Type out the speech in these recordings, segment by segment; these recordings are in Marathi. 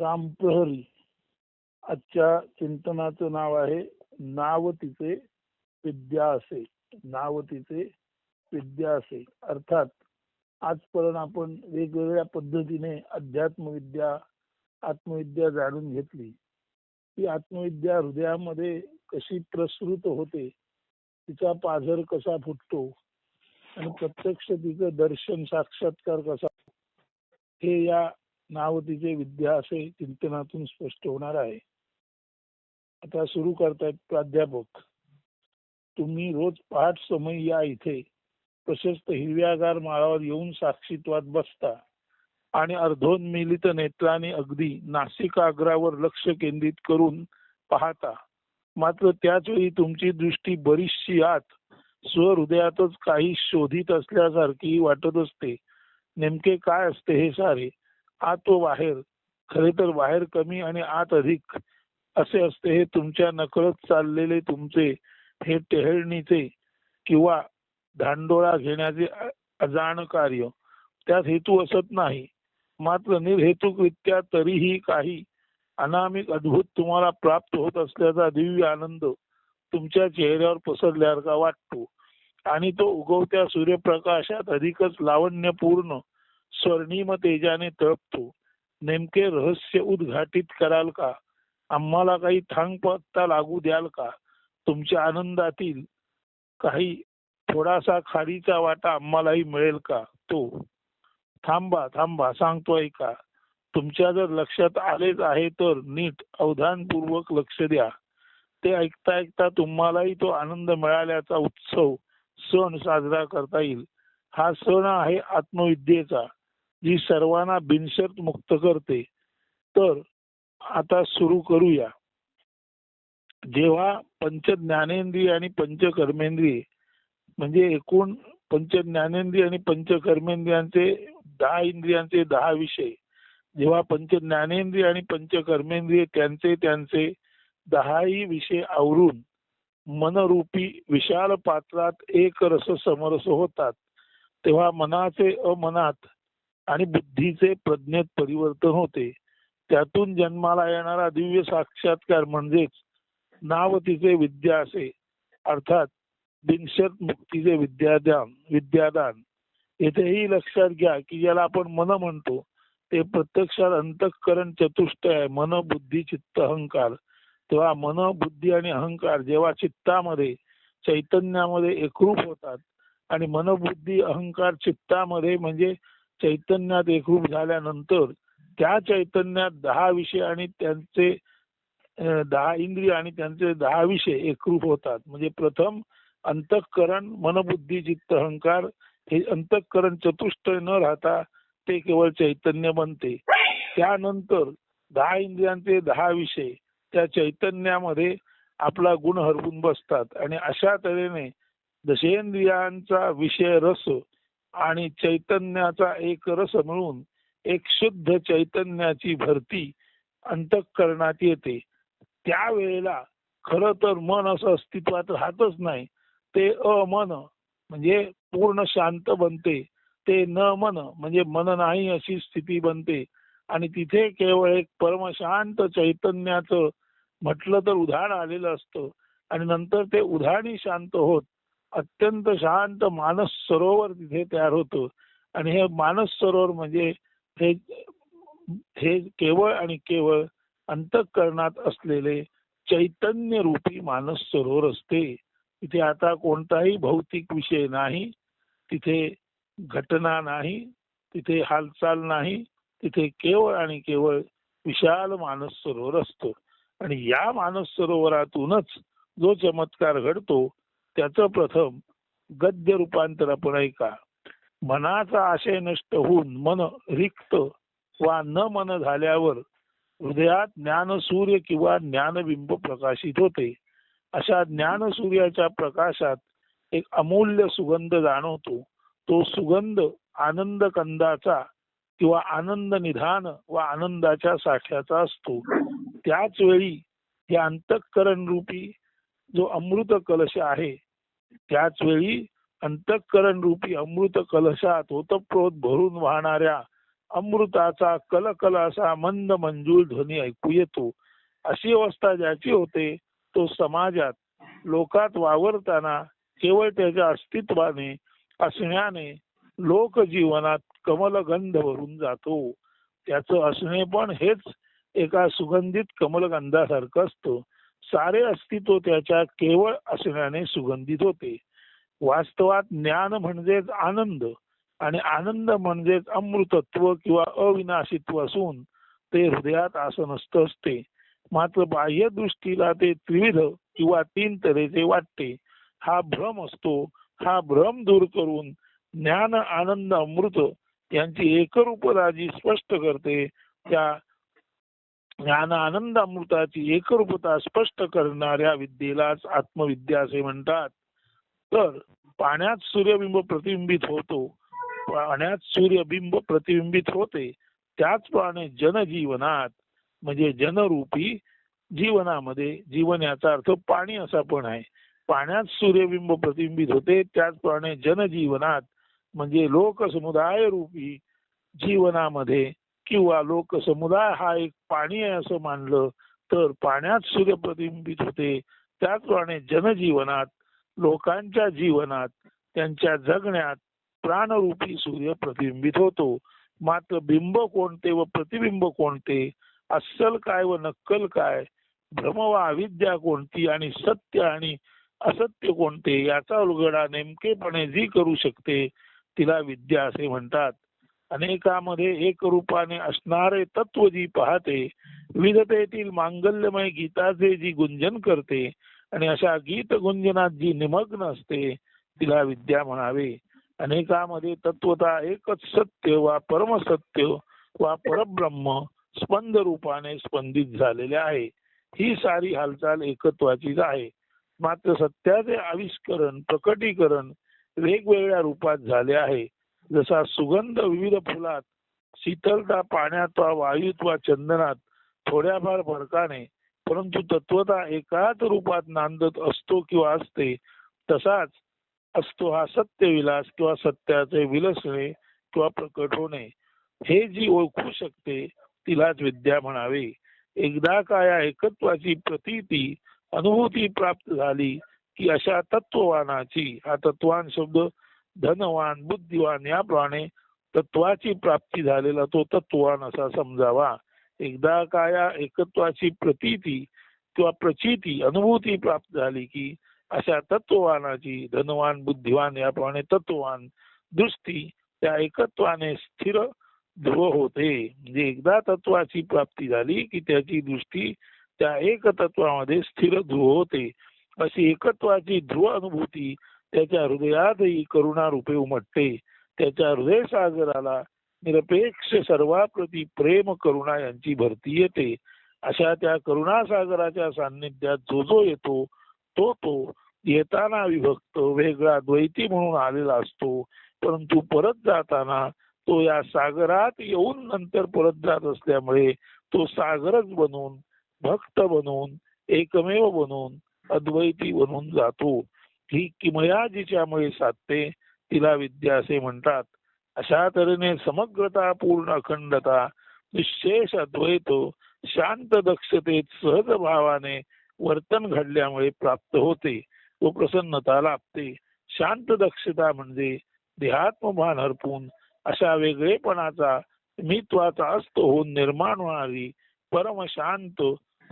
रामप्रहरी. आजच्या चिंतनाचं नाव आहे नाव तिचे विद्या असे. नाव तिचे विद्या असे. अर्थात आजपर्यंत आपण वेगवेगळ्या पद्धतीने अध्यात्मविद्या आत्मविद्या जाणून घेतली. ती आत्मविद्या हृदयामध्ये कशी प्रसृत होते तिचा पाझर कसा फुटतो आणि प्रत्यक्ष तिचं दर्शन साक्षात्कार कसा हे या नाव तिचे विद्या असे चिंतनातून स्पष्ट होणार आहे. आता सुरू करतायत प्राध्यापक. तुम्ही रोज पहाट समय या इथे प्रशस्त हिरव्यागार माळावर येऊन साक्षीत्वात बसता आणि अर्धोन्मिलित नेत्राने अगदी नासिकाग्रावर लक्ष केंद्रित करून पाहता. मात्र त्याच वेळी तुमची दृष्टी बरीचशी आत स्वहृदयातच काही शोधित असल्यासारखी वाटत असते. नेमके काय असते हे सारे? आत व बाहेर. खरे तर बाहेर कमी आणि आत अधिक. असे असते हे तुमच्या नकळत चाललेले तुमचे हे टेहळणीचे किंवा धांडोळा घेण्याचे अजाण कार्य. त्यात हेतू असत नाही. मात्र निर्हेतुकरित्या तरीही काही अनामिक अद्भुत तुम्हाला प्राप्त होत असल्याचा दिव्य आनंद तुमच्या चेहऱ्यावर पसरल्यासारखा वाटतो. आणि तो उगवत्या सूर्यप्रकाशात अधिकच लावण्यपूर्ण स्वर्णिम तेजाने तळपतो. नेमके रहस्य उद्घाटित कराल का? आम्हाला काही थांग पत्ता लागू द्याल का? तुमच्या आनंदातील काही थोडासा खारीचा वाटा आम्हालाही मिळेल का? तो. थांबा थांबा सांगतो ऐका तुमच्या जर लक्षात आलेच आहे तर नीट अवधानपूर्वक लक्ष द्या. ते ऐकता ऐकता तुम्हालाही तो आनंद मिळाल्याचा उत्सव सण साजरा करता येईल. हा सण आहे आत्मविद्येचा. जी सर्वांना बिनशर्त मुक्त करते. तर आता सुरू करूया. जेव्हा पंच ज्ञानेंद्रिय आणि पंच कर्मेंद्रिय म्हणजे एकूण पंच ज्ञानेंद्रिय आणि पंच कर्मेंद्रियांचे दहा इंद्रियांचे दहा विषय. जेव्हा पंच ज्ञानेंद्रिय आणि पंच कर्मेंद्रिय त्यांचे त्यांचे दहाही विषय आवरून मनरूपी विशाल पात्रात एक रस समरस होतात. तेव्हा मनाचे अमनात आणि बुद्धीचे प्रज्ञेत परिवर्तन होते. त्यातून जन्माला येणारा दिव्य साक्षात्कार म्हणजेच नाव तिचे विद्या असे. अर्थात बिनशर्त मुक्तीचे विद्यादान विद्यादान. येथेही लक्षात घ्या की ज्याला आपण मन म्हणतो ते प्रत्यक्षात अंतःकरण चतुष्ट आहे मन बुद्धी चित्त अहंकार. तेव्हा मन बुद्धी आणि अहंकार जेव्हा चित्तामध्ये चैतन्यामध्ये एकरूप होतात आणि मनबुद्धी अहंकार चित्तामध्ये म्हणजे चैतन्यात एकरूप झाल्यानंतर त्या चैतन्यात दहा विषय आणि त्यांचे दहा इंद्रिय आणि त्यांचे दहा विषय एकरूप होतात. म्हणजे प्रथम अंतःकरण मनबुद्धी चित्त अहंकार हे अंतःकरण चतुष्ट न राहता ते केवळ चैतन्य बनते. त्यानंतर दहा इंद्रियांचे दहा विषय त्या चैतन्यामध्ये आपला गुण हरवून बसतात. आणि अशा तऱ्हेने दशेंद्रियांचा विषय रस आणि चैतन्याचा एक रस मिळून एक शुद्ध चैतन्याची भरती अंतकरणात येते. त्यावेळेला खर तर मन असं अस्तित्वात राहतच नाही. ते अमन म्हणजे पूर्ण शांत बनते. ते न मन म्हणजे मन नाही अशी स्थिती बनते. आणि तिथे केवळ एक परमशांत चैतन्याचं म्हटलं तर उधाण आलेलं असतं. आणि नंतर ते उधाणी शांत होत. अत्यंत शांत मानस सरोवर तिथे तयार होतं. आणि हे मानस सरोवर म्हणजे हे हे केवळ आणि केवळ अंतःकरणात असलेले चैतन्य रूपी मानस सरोवर असते. तिथे आता कोणताही भौतिक विषय नाही. तिथे घटना नाही. तिथे हालचाल नाही. तिथे केवळ आणि केवळ विशाल मानस सरोवर असतो. आणि या मानस सरोवरातूनच जो चमत्कार घडतो त्याचं प्रथम गद्य रूपांतर आपण ऐका. मनाचा आशय नष्ट होऊन मन रिक्त वा न मन झाल्यावर हृदयात ज्ञानसूर्य किंवा ज्ञानबिंब प्रकाशित होते. अशा ज्ञानसूर्याच्या प्रकाशात एक अमूल्य सुगंध जाणवतो. तो सुगंध आनंद कंदाचा किंवा आनंद निधान व आनंदाच्या साठ्याचा असतो. त्याच वेळी हे अंतःकरण रूपी जो अमृत कलश आहे त्याच वेळी अंतःकरण रूपी अमृत कलशात ओतप्रोत भरून वाहणाऱ्या अमृताचा कलकल असा मंद मंजूळ ध्वनी ऐकू येतो. अशी अवस्था ज्याची होते तो समाजात लोकात वावरताना केवळ त्याच्या अस्तित्वाने असण्याने लोकजीवनात कमलगंध भरून जातो. त्याचं असणे पण हेच एका सुगंधित कमलगंधासारखं असतं. सारे अस्तित्व त्याच्या केवळ असण्याने सुगंधित होते. वास्तवात ज्ञान म्हणजेच आनंद आणि आनंद म्हणजेच अमृतत्व किंवा अविनाशित्व असून ते हृदयात आसनस्थ असते. मात्र बाह्य दृष्टीला ते त्रिविध किंवा तीन तऱ्हेचे वाटते. हा भ्रम असतो. हा भ्रम दूर करून ज्ञान आनंद अमृत यांची एकरूपता जी स्पष्ट करते त्या ज्ञान आनंद अमृताची एकरूपता स्पष्ट करणाऱ्या विद्येलाच आत्मविद्या असे म्हणतात. तर पाण्यात सूर्यबिंब प्रतिबिंबित होतो. पाण्यात सूर्यबिंब प्रतिबिंबित होते. त्याचप्रमाणे जनजीवनात म्हणजे जनरूपी जीवनामध्ये जीवन याचा अर्थ पाणी असा पण आहे. पाण्यात सूर्यबिंब प्रतिबिंबित होते त्याचप्रमाणे जनजीवनात म्हणजे लोकसमुदाय रूपी जीवनामध्ये किंवा लोकसमुदाय हा एक पाणी आहे असं मानलं तर पाण्यात सूर्य प्रतिबिंबित होते. त्याचप्रमाणे जनजीवनात लोकांच्या जीवनात त्यांच्या जगण्यात प्राणरूपी सूर्य प्रतिबिंबित होतो. मात्र बिंब कोणते व प्रतिबिंब कोणते अस्सल काय व नक्कल काय भ्रम व अविद्या कोणती आणि सत्य आणि असत्य कोणते याचा उलगडा नेमकेपणे जी करू शकते तिला विद्या असे म्हणतात. अनेकामध्ये एक रूपाने असणारे तत्व जी पाहते विविधतेतील मांगल्यमय गीताचे जी गुंजन करते आणि अशा गीत गुंजनात जी निमग्न असते तिला विद्या म्हणावे. अनेकामध्ये तत्वता एकच सत्य वा परमसत्य वा परब्रह्म स्पंद रूपाने स्पंदित झालेले आहे. ही सारी हालचाल एकत्वाचीच आहे. मात्र सत्याचे आविष्करण प्रकटीकरण वेगवेगळ्या रूपात झाले आहे. जसा सुगंध विविध फुलात शीतलता पाण्यात वा वायूत वा चंदनात थोड्याफार फरकाने परंतु तत्वता एकाच रूपात नांदत असतो किंवा असते तसाच असतो हा सत्य विलास किंवा सत्याचे विलसणे किंवा प्रकट होणे. हे जी ओळखू शकते तिलाच विद्या म्हणावे. एकदा का या एकत्वाची प्रतीती अनुभूती प्राप्त झाली की अशा तत्ववानाची हा तत्वान शब्द धनवान बुद्धिवान याप्रमाणे तत्वाची प्राप्ती झालेला तो तत्ववान असा समजावा. एकदा का या एकत्वाची प्रतीती किंवा प्रचिती अनुभूती प्राप्त झाली की अशा तत्ववानाची धनवान बुद्धिवान याप्रमाणे तत्ववान दृष्टी त्या एकत्वाने स्थिर ध्रुव होते. म्हणजे एकदा तत्वाची प्राप्ती झाली की त्याची दृष्टी त्या एक तत्वामध्ये स्थिर ध्रुव होते. अशी एकत्वाची ध्रुव अनुभूती त्याच्या हृदयातही करुणा रूपे उमटते. त्याच्या हृदय सागराला निरपेक्ष सर्वाप्रती प्रेम करुणा यांची भरती येते. अशा त्या करुणासागराच्या सान्निध्यात जो जो येतो तो तो येताना विभक्त वेगळा द्वैती म्हणून आलेला असतो. परंतु परत जाताना तो या सागरात येऊन नंतर परत जात असल्यामुळे तो सागरच बनून भक्त बनून एकमेव बनून अद्वैती बनून जातो. ही किमया जिच्यामुळे साधते तिला विद्या असे म्हणतात. अशा तऱ्हेने समग्रता पूर्ण अखंडता निशेष अद्वैत शांत दक्षतेत सहज भावाने वर्तन घडल्यामुळे प्राप्त होते व प्रसन्नता लाभते. शांत दक्षता म्हणजे देहात्मभान हरपून अशा वेगळेपणाचा मित्वाचा अस्त होऊन निर्माण होणारी परमशांत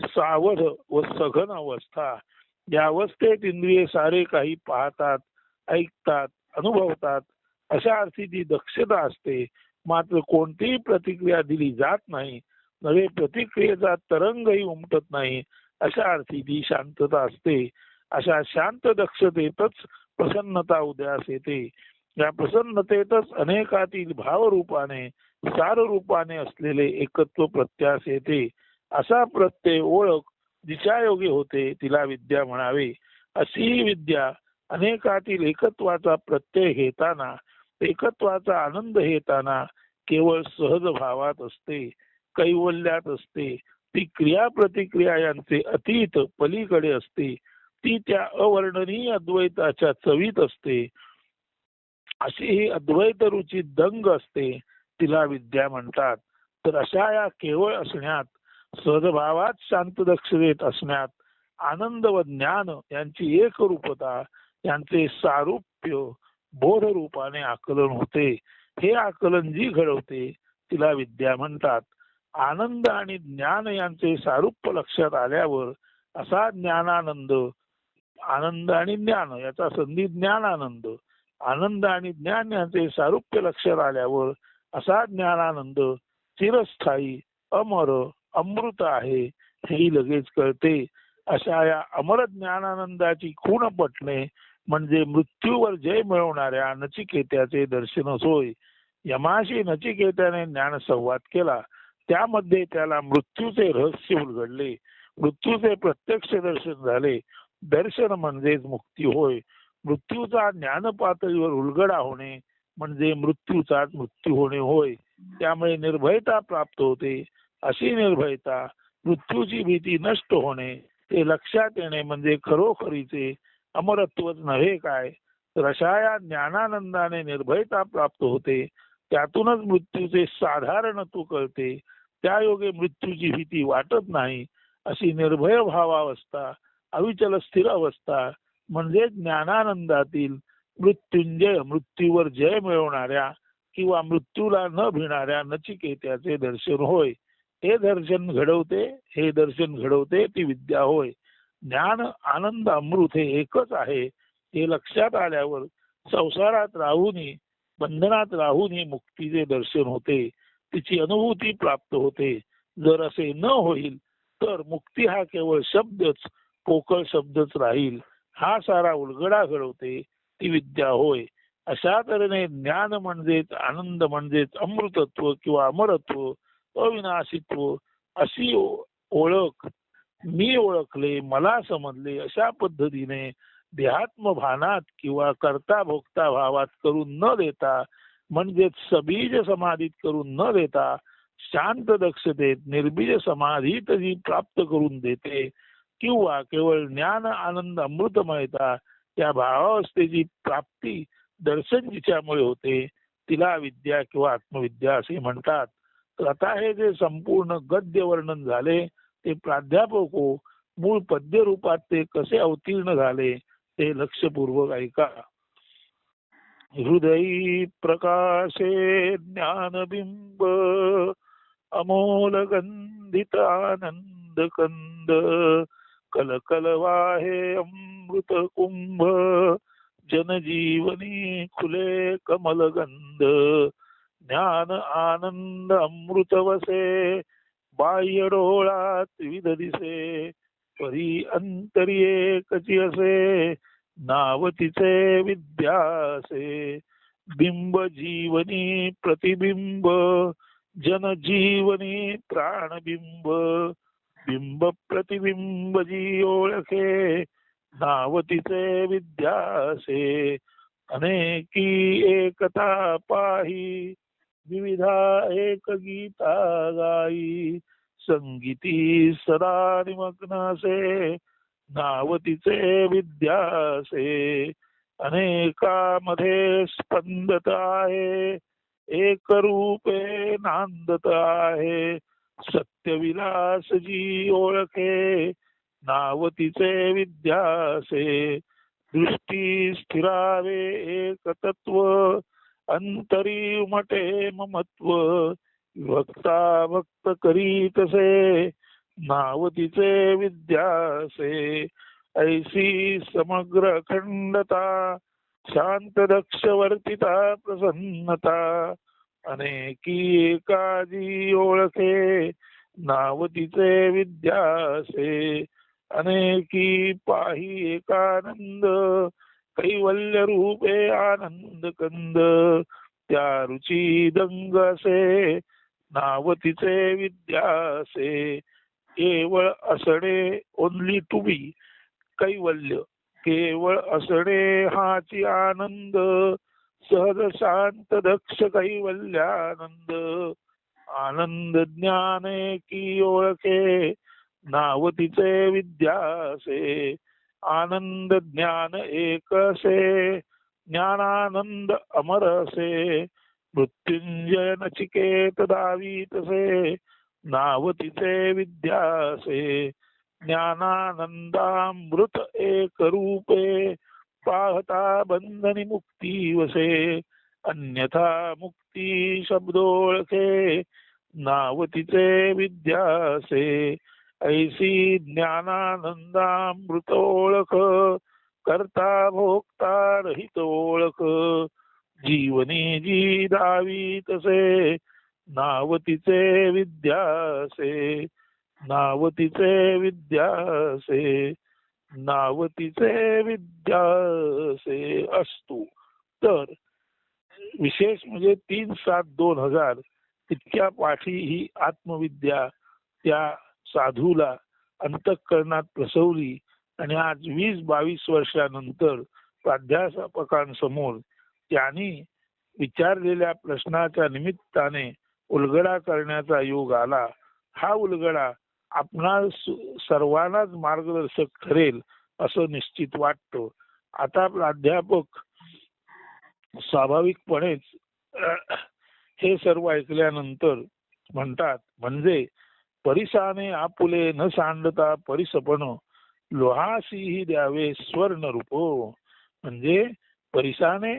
सावध व सघन अवस्था. या अवस्थेत इंद्रिय सारे काही पाहतात ऐकतात अनुभवतात अशा अर्थी ती दक्षता असते. मात्र कोणतीही प्रतिक्रिया दिली जात नाही नवे प्रतिक्रियेचा तरंगही उमटत नाही अशा अर्थी ती शांतता असते. अशा शांत दक्षतेतच प्रसन्नता उदयास येते. या प्रसन्नतेतच अनेकातील भावरूपाने सार रूपाने असलेले एकत्व प्रत्यास येते. असा प्रत्यय ओळख जिच्या योगी होते तिला विद्या म्हणावे. अशी विद्या अनेकातील एकत्वाचा प्रत्यय घेताना एकत्वाचा आनंद घेताना केवळ सहज भावात असते कैवल्यात असते. ती क्रिया प्रतिक्रिया यांचे अतीत पलीकडे असते. ती त्या अवर्णनीय अद्वैताच्या चवीत असते. अशी ही अद्वैत रुची दंग असते तिला विद्या म्हणतात. तर अशा या केवळ असण्यात सदभावात शांत दक्षतेत असण्यात आनंद व ज्ञान यांची एक रूपता यांचे सारूप्य बोध रूपाने आकलन होते. हे आकलन जी घडवते तिला विद्या म्हणतात. आनंद आणि ज्ञान यांचे सारूप्य लक्षात आल्यावर असा ज्ञानानंद आनंद आणि ज्ञान याचा संधी ज्ञानानंद आनंद आणि ज्ञान यांचे सारूप्य लक्षात आल्यावर असा ज्ञानानंद चिरस्थायी अमर अमृत आहे हेही लगेच कळते. अशा या अमर ज्ञानानंदाची खूण पटणे म्हणजे मृत्यूवर जय मिळवणाऱ्या नचिकेत्याचे दर्शन होय. यमाशी नचिकेत्याने ज्ञान संवाद केला. त्यामध्ये त्याला मृत्यूचे रहस्य उलगडले. मृत्यूचे प्रत्यक्ष दर्शन झाले. दर्शन म्हणजेच मुक्ती होय. मृत्यूचा ज्ञान पातळीवर उलगडा होणे म्हणजे मृत्यूचाच मृत्यू होणे होय. त्यामुळे निर्भयता प्राप्त होते. अशी निर्भयता मृत्यूची भीती नष्ट होणे ते लक्षात येणे म्हणजे खरोखरीचे अमरत्वच नव्हे काय? तर अशा या ज्ञानानंदाने निर्भयता प्राप्त होते त्यातूनच मृत्यूचे साधारणत्व कळते त्या योगे मृत्यूची भीती वाटत नाही अशी निर्भय भावावस्था अविचल स्थिर अवस्था म्हणजे ज्ञानानंदातील मृत्युंजय मृत्यूवर जय मिळवणाऱ्या किंवा मृत्यूला न भिणाऱ्या नचिकेत्याचे दर्शन होय. ते दर्शन घडवते हे दर्शन घडवते ती विद्या होय. ज्ञान आनंद अमृत हे एकच आहे. हे लक्षात आल्यावर संसारात राहूनही बंधनात राहूनही मुक्तीचे दर्शन होते. तिची अनुभूती प्राप्त होते. जर असे न होईल तर मुक्ती हा केवळ शब्दच पोकळ शब्दच राहील. हा सारा उलगडा घडवते ती विद्या होय. अशा तऱ्हेने ज्ञान म्हणजेच आनंद म्हणजेच अमृतत्व किंवा अमरत्व अविनाशित्व अशी ओळख. मी ओळखले मला समजले अशा पद्धतीने देहात्म भानात किंवा करता भोगता भावात करून न देता म्हणजेच सबीज समाधीत करून न देता शांत दक्षतेत निर्बीज समाधीत जी प्राप्त करून देते किंवा केवळ ज्ञान आनंद अमृतमयता त्या भावावस्थेची प्राप्ती दर्शन जिच्यामुळे होते तिला विद्या किंवा आत्मविद्या असे म्हणतात. तर जे संपूर्ण गद्य वर्णन झाले ते प्राध्यापक हो मूळ पद्य रूपात ते कसे अवतीर्ण झाले ते लक्षपूर्वक ऐका. हृदयी प्रकाशे ज्ञानबिंब अमोल गंधित आनंद कंद कलकल वाहे अमृत कुंभ जनजीवनी खुले कमलगंध ज्ञान आनंद अमृत वसे बाह्य डोळात विध दिसे परी अंतरी एकची असे नाव तिचे विद्यासे. बिंब जीवनी प्रतिबिंब जनजीवनी प्राणबिंब. बिंब प्रतिबिंब जी ओळखे नाव तिचे विद्यासे. अनेकी एकता पाही विविधा एक गीता गाई. संगीती सदा निमग्नासे नाव तिचे विद्यासे अनेकामध्ये स्पंदत आहे एक रूपे नांदत आहे. सत्यविलास जी ओळखे नाव तिचे विद्यासे दृष्टी स्थिरावे एक तत्व अंतरी उमटे ममत्व भक्ता भक्त करीतसे नाव तिचे विद्यासे ऐसी समग्र अखंडता शांत दक्ष वर्तिता प्रसन्नता अनेकी एकाजी ओळखे. नाव तिचे विद्यासे अनेकी पाही एकानंद कैवल्य रूपे आनंद कंद त्या रुची दंग असे नाव तिचे विद्यासे केवळ असणे ओनली टू बी कैवल्य केवळ असणे हाची आनंद सहज शांत दक्ष कैवल्यानंद. आनंद ज्ञाने की ओळखे नाव तिचे विद्यासे आनंद ज्ञान एकसे ज्ञानानंद अमरसे मृत्युंजय नचिकेत दावी तसे नाव तिचे विद्यासे ज्ञानानंदामृत एक रूपे पाहता बंधनी मुक्ती वसे अन्यथा मुक्ती शब्दोळखे नाव तिचे विद्यासे ऐसी ज्ञानानंदामृत ओळख करता भोगता रहित ओळख. जीवनी जी दावी तसे नावतीचे विद्यासे नावतीचे विद्यासे नावतीचे विद्यासे असतो. तर विशेष म्हणजे तीन सात दोन हजार इतक्या पाठी ही आत्मविद्या त्या साधूला अंतःकरणात प्रसवली आणि आज वीस बावीस वर्षानंतर प्राध्यापकांसमोर त्यांनी विचारलेल्या प्रश्नाच्या निमित्ताने उलगडा करण्याचा योग आला. हा उलगडा आपणा सर्वांनाच मार्गदर्शक ठरेल असं निश्चित वाटतं. आता प्राध्यापक स्वाभाविकपणेच हे सर्व ऐकल्यानंतर म्हणतात म्हणजे परिसाने आपुले न सांडता परिसपण लोहासीही द्यावे स्वर्ण रूपो म्हणजे परिसाने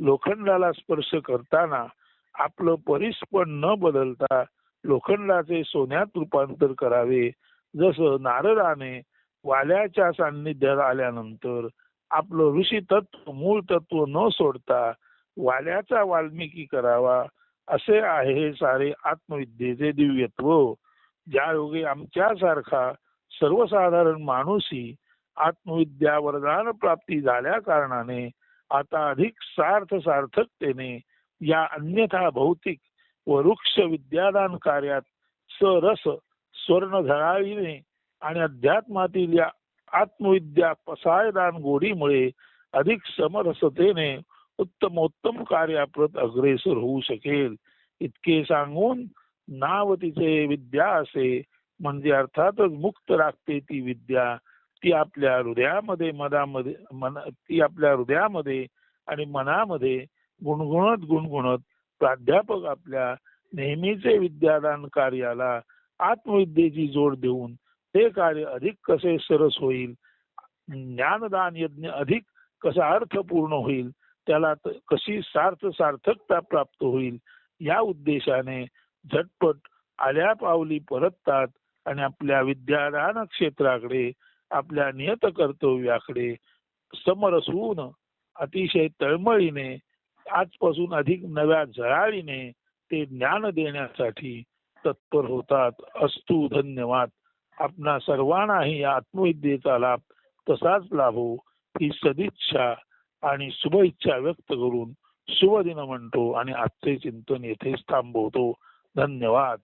लोखंडाला स्पर्श करताना आपलं परिस पण न बदलता लोखंडाचे सोन्यात रूपांतर करावे. जसं नारदाने वाल्याच्या सान्निध्यात आल्यानंतर आपलं ऋषी तत्व मूळ तत्व न सोडता वाल्याचा वाल्मिकी करावा. असे आहे सारे आत्मविद्येचे दिव्यत्व. ज्या योगे आमच्यासारखा सर्वसाधारण माणूसही आत्मविद्या वरदान प्राप्ती झाल्या कारणाने आता अधिक सार्थ सार्थकतेने या अन्यथा भौतिक व वृक्ष विद्यादान कार्यात सरस स्वर्ण झळाळीने आणि अध्यात्मातील या आत्मविद्या पसायदान गोडीमुळे अधिक समरसतेने उत्तमोत्तम कार्याप्रत अग्रेसर होऊ शकेल इतके सांगून नाव तिचे विद्या असे. म्हणजे अर्थातच मुक्त राखते ती विद्या. ती आपल्या हृदयामध्ये मनामध्ये मन ती आपल्या हृदयामध्ये आणि मनामध्ये गुणगुणत गुणगुणत प्राध्यापक आपल्या नेहमीचे विद्यादान कार्याला आत्मविद्येची जोड देऊन ते कार्य अधिक कसे सरस होईल? ज्ञानदान यज्ञ अधिक कसा अर्थपूर्ण होईल? त्याला कशी सार्थ सार्थकता प्राप्त होईल? या उद्देशाने झटपट आल्या पावली परततात आणि आपल्या विद्यादान क्षेत्राकडे आपल्या नियत कर्तव्याकडे समरस होऊन अतिशय तळमळीने आजपासून अधिक नव्या झळाळीने ते ज्ञान देण्यासाठी तत्पर होतात. अस्तु धन्यवाद. आपणा सर्वांनाही या आत्मविद्येचा लाभ तसाच लाभो ही सदिच्छा आणि शुभ इच्छा व्यक्त करून शुभ दिन म्हणतो आणि आजचे चिंतन येथेच थांबवतो. धन्यवाद